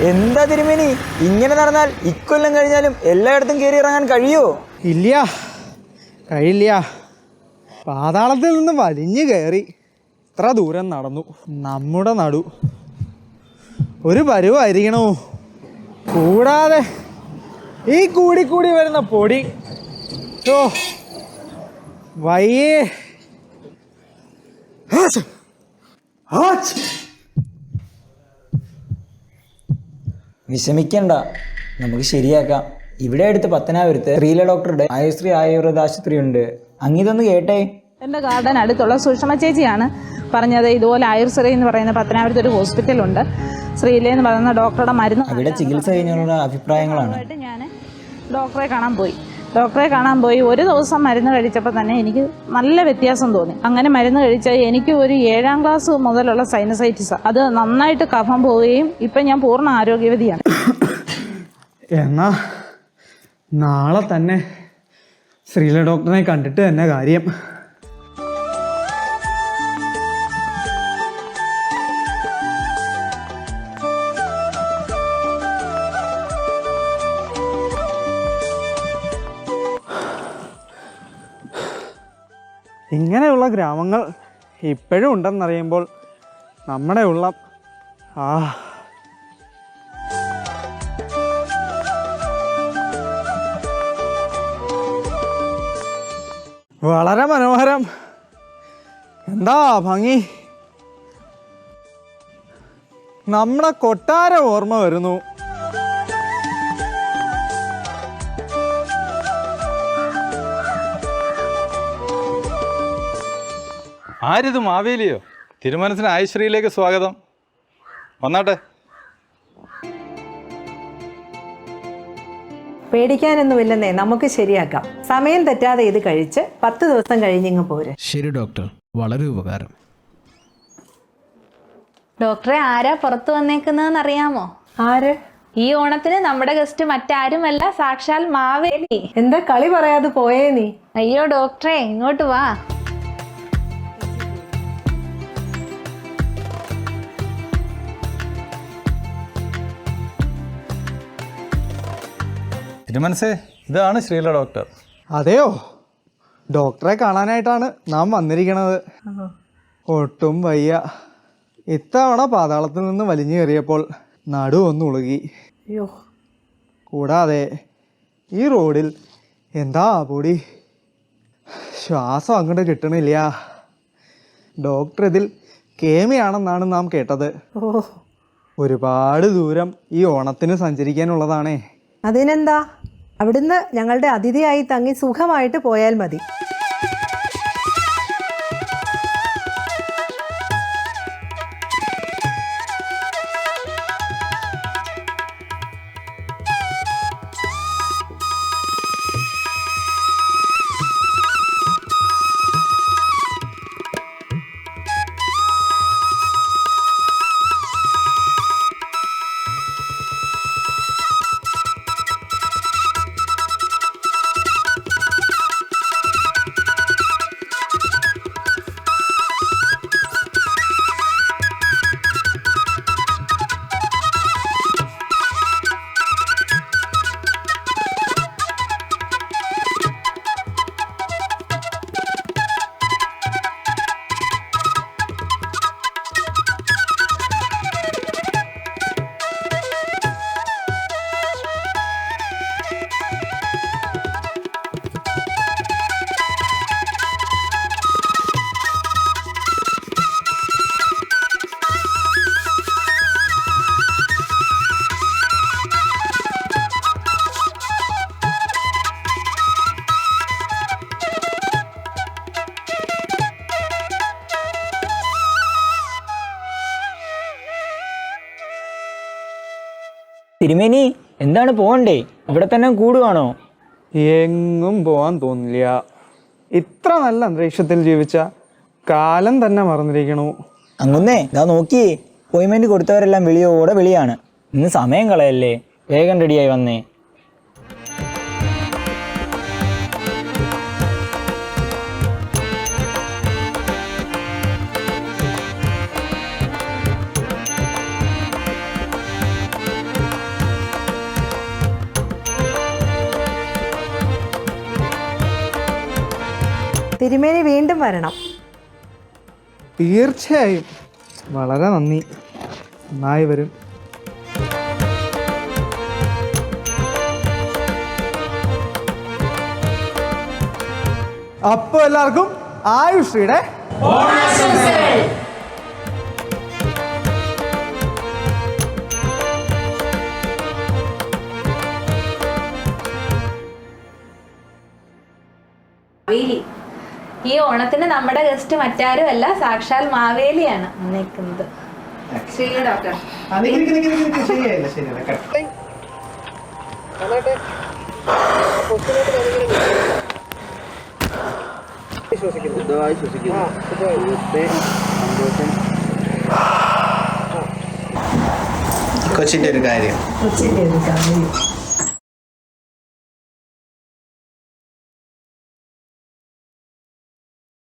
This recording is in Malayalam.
എന്താ തിരുമേനി? ഇങ്ങനെ നടന്നാൽ ഇക്കൊല്ലം കഴിഞ്ഞാലും എല്ലായിടത്തും കയറി ഇറങ്ങാൻ കഴിയോ? ഇല്ല. കഴിയില്ല. പാതാളത്തിൽ നിന്ന് വലിഞ്ഞു കയറി ഇത്ര ദൂരം നടന്നു. നമ്മുടെ നടു. ഒരു പരുവായിരിക്കണോ? കൂടാതെ ഈ കൂടി കൂടി വരുന്ന പൊടി. ഓ വയ്യേ. ആച്ച്. വിഷമിക്കണ്ട. നമുക്ക് ശരിയാക്കാം. ഇവിടെ അടുത്ത് പത്തനാപുരത്ത് ശ്രീല ഡോക്ടറുടെ ആയുശ്രീ ആയുർവേദ ആശുപത്രി ഉണ്ട് അങ്ങിതൊന്ന് കേട്ടേ. എന്റെ ഗാർഡൻ അടുത്തുള്ള സുഷമ ചേച്ചിയാണ് പറഞ്ഞത് ഇതുപോലെ ആയുർശ്രീ എന്ന് പറയുന്ന പത്തനാപുരത്ത് ഒരു ഹോസ്പിറ്റലുണ്ട്. ശ്രീല എന്ന് പറയുന്ന ഡോക്ടറുടെ മരുന്ന് അവിടെ ചികിത്സ കഴിഞ്ഞുള്ള അഭിപ്രായങ്ങളാണ്. ഞാൻ ഡോക്ടറെ കാണാൻ പോയി. ഡോക്ടറെ കാണാൻ പോയി. ഒരു ദിവസം മരുന്ന് കഴിച്ചപ്പോൾ തന്നെ എനിക്ക് നല്ല വ്യത്യാസം തോന്നി. അങ്ങനെ മരുന്ന് കഴിച്ചാൽ എനിക്ക് ഒരു ഏഴാം ക്ലാസ് മുതലുള്ള സൈനസൈറ്റിസ് അത് നന്നായിട്ട് കഫം പോവുകയും ഇപ്പം ഞാൻ പൂർണ ആരോഗ്യവതിയാണ്. എന്നാ നാളെ തന്നെ ശ്രീല ഡോക്ടറിനെ കണ്ടിട്ട് തന്നെ കാര്യം. ഇങ്ങനെയുള്ള ഗ്രാമങ്ങൾ ഇപ്പോഴും ഉണ്ടെന്നറിയുമ്പോൾ നമ്മുടെ ഉള്ള ആ വളരെ മനോഹരം. എന്താ ഭംഗി? നമ്മളെ കൊട്ടാര ഓർമ്മ വരുന്നു. ആരിത് മാവേലിയോ? തിരുമനസിന് ആയുശ്രീയിലേക്ക് സ്വാഗതം. വന്നാട്ടെ. പേടിക്കാനൊന്നുമില്ലെന്നേ നമുക്ക് ശരിയാക്കാം. സമയം തെറ്റാതെ ഇത് കഴിച്ച് പത്ത് ദിവസം കഴിഞ്ഞിങ്ങ് പോര്. ശരി ഡോക്ടർ. വളരെ ഉപകാരം. ഡോക്ടറെ ആരാ പുറത്തു വന്നേക്കുന്നതെന്ന് അറിയാമോ ആര്? ഈ ഓണത്തിന് നമ്മുടെ ഗസ്റ്റ് മറ്റാരുമല്ല സാക്ഷാൽ മാവേലി. എന്താ കളി പറയാതെ പോയേ നീ? അയ്യോ ഡോക്ടറെ ഇങ്ങോട്ട് വാ. തിരുമനസേ ഇതാണ് ശ്രീല ഡോക്ടർ. അതെയോ? ഡോക്ടറെ കാണാനായിട്ടാണ് നാം വന്നിരിക്കണത്. ഒട്ടും വയ്യ. ഇത്തവണ പാതാളത്തിൽ നിന്ന് വലിഞ്ഞു കയറിയപ്പോൾ നടു ഒന്ന് ഉളുകി. അയ്യോ. കൂടാതെ ഈ റോഡിൽ എന്താ പൊടി? ശ്വാസം അങ്ങോട്ട് കിട്ടണില്ല. ഡോക്ടർ ഇതിൽ കേമിയാണെന്നാണ് നാം കേട്ടത്. ഒരുപാട് ദൂരം ഈ ഓണത്തിന് സഞ്ചരിക്കാനുള്ളതാണേ. അതിനെന്താ? അവിടുന്ന് ഞങ്ങളുടെ അതിഥിയായി തങ്ങി സുഖമായിട്ട് പോയാൽ മതി. തിരുമേനി എന്താണ് പോകണ്ടേ? ഇവിടെ തന്നെ കൂടുവാണോ? എങ്ങും പോവാൻ തോന്നില്ല. ഇത്ര നല്ല അന്തരീക്ഷത്തിൽ ജീവിച്ച കാലം തന്നെ മറന്നിരിക്കണു. അങ്ങുന്നേ ഇതാ നോക്കിയേ അപ്പോയിൻമെന്റ് കൊടുത്തവരെല്ലാം വിളിയോടെ വിളിയാണ്. ഇന്ന് സമയം കളയല്ലേ? വേഗം റെഡിയായി വന്നേ. തിരുമേനി വീണ്ടും വരണം. തീർച്ചയായും. വളരെ നന്ദി. നന്നായി വരും. അപ്പോൾ എല്ലാവർക്കും ആയുഷിയുടെ മാവേലി ഈ ഓണത്തിന് നമ്മുടെ ഗസ്റ്റ് മറ്റാരും അല്ല സാക്ഷാൽ മാവേലിയാണ് നിൽക്കുന്നത് ശരി ഡോക്ടർ. കാര്യം. കൊച്ചിന്റെ ഒരു കാര്യം.